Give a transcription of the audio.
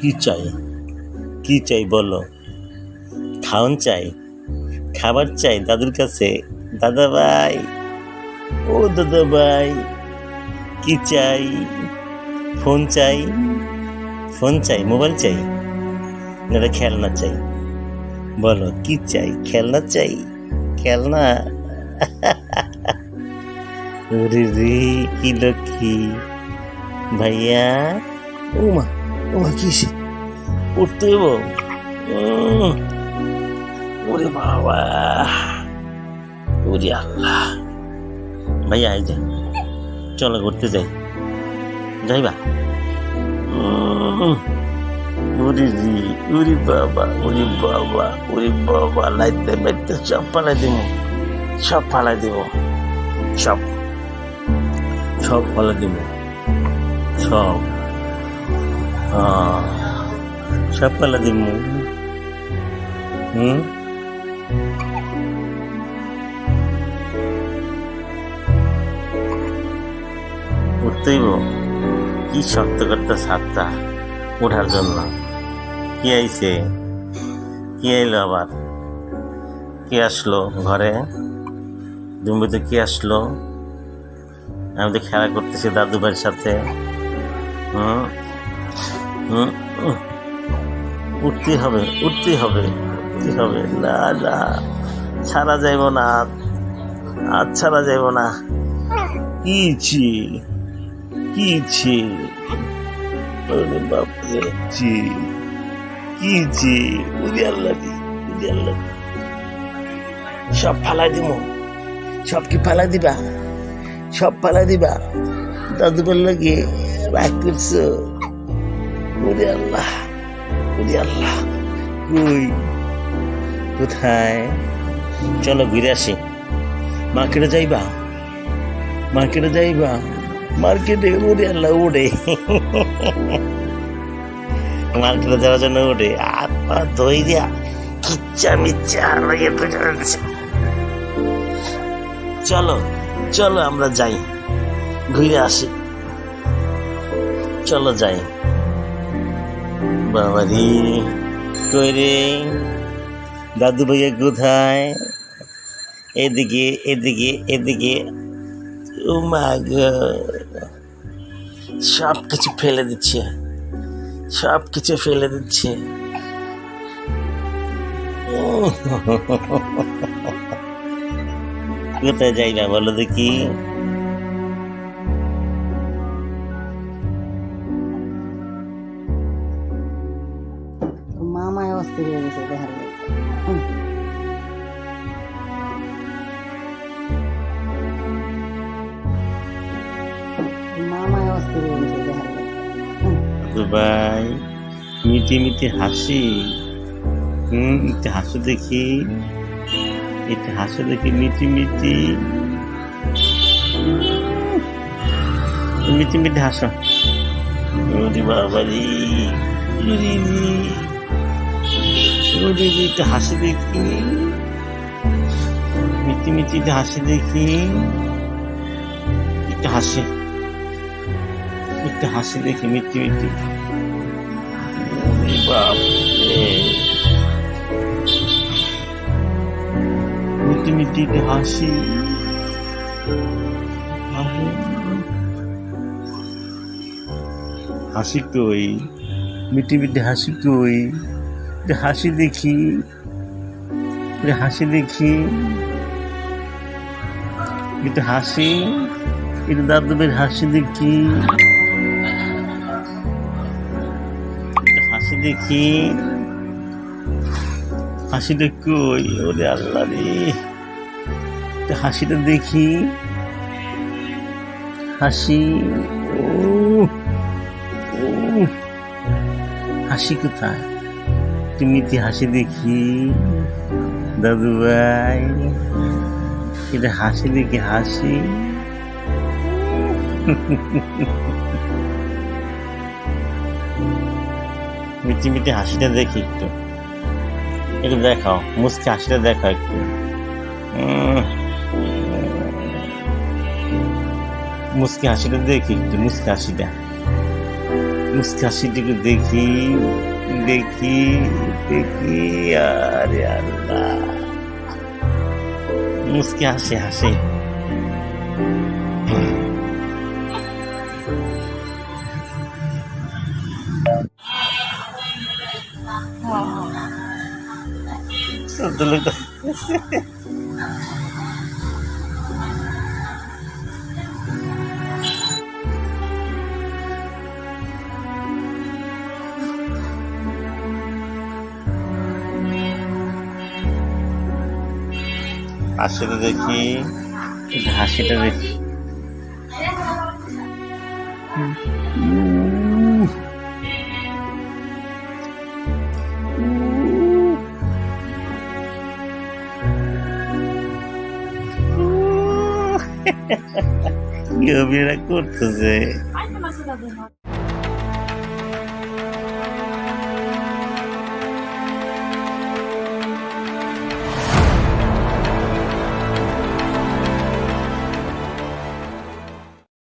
কি চাই? কি চাই বলো? খাওন চাই? খাবার চাই? দাদুর কাছে? দাদা ভাই ও দাদা ভাই কি চাই? ফোন চাই? ফোন চাই? মোবাইল চাই? না খেলনা চাই। বলো, কি চাই? খেলনা চাই? খেলনা? রে কি লক্ষ্মী? ভাইয়া? ও মা ও মা কি সে? উঠতে ওরে বাবা ওরে আল্লাহ ভাইয়া এই যে, চলো ঘুরতে যাই। যাইবা? ওরে রে ওরে বাবা ওরে বাবা ওরে বাবা লাইতে মাইতে সব পালাই দিব। সব পালাই দিব। সব। সব পালাই দিব। সব। হ্যাঁ সব পালাই দিব হুম উঠতেইব কি শক্ত করতে সাতটা ওঠার জন্য কি আইছে কি আইলো আবার কে আসলো ঘরে জম্বিতে কে আসলো আমি তো খেলা করতেছি দাদু ভাইয়ের সাথে হুম। উঠতেই হবে উঠতেই হবে উঠতেই হবে। না না, ছাড়া যাইব না, আর ছাড়া যাইব না। কি ছি কি ছি। বাপরে, ছি, কি ছি। উদি আল্লাহ দি উদি সব ফালাই দিব সব কি ফালাই দিবা? সব ফালাই দিবা? দাদু বলল কি, রাগ ওরে আল্লাহ ওরে আল্লাহ। কই কোথায়? চলো ঘুরে আসি। মার্কেটে যাইবা? মার্কেটে যাইবা? মার্কেটে ওরে আল্লাহ ওড়ে মার্কেটে যাওয়ার জন্য ওড়ে আর পা ধই দিয়া কিচ্ছা মিচ্ছা পেটে চলো চলো আমরা যাই। ঘুরে আসি। চলো যাই। বাবারি কই রে দাদু ভাইয়া কোথায়? এদিকে এদিকে এদিকে। সব কিছু ফেলে দিচ্ছে। সব কিছু ফেলে দিচ্ছে। কোথায় যাই না বলো দেখি? অস্থির হয়ে গেছে দেখার। মামায় অস্থির হয়ে। ভাই মিটি মিটি হাসি হুম একটু হাসো দেখি একটু হাসো দেখি মিটি মিটি মিটি মিটি হাসো বাবারি ওরে রে। ওরে রে, একটু হাসি দেখি। মিটি মিটি একটু হাসি দেখি। একটু হাসি। একটু হাসি দেখি মিটি মিটি। মিটি একটু হাসি। হাসি কই? মিটি হাসি কই? হাসি দেখি একটু হাসি দেখি। একটু হাসি, একটু দাদুবের হাসি দেখি। হাসি দেখি। হাসিটা কই? ওরে আল্লাহ রে। হাসিটা দেখি। হাসি ও, হাসি কোথায়? তুমি কি হাসি দেখি। দাদু ভাই, এটা হাসি দেখি হাসি। মিটি মিটি হাসিটা দেখি একটু। একটু দেখাও, মুসকে হাসিটা দেখাও একটু। মুসকে হাসিটা দেখি একটু, মুসকে হাসিটা। মুস্কি হাসিটুকু দেখি। দেখি দেখি আরে আল্লাহ মুস্কি হাসি হাসি ছোট লোক হাসিটা দেখি হাসিটা দেখি। অভিনয় করতেছে।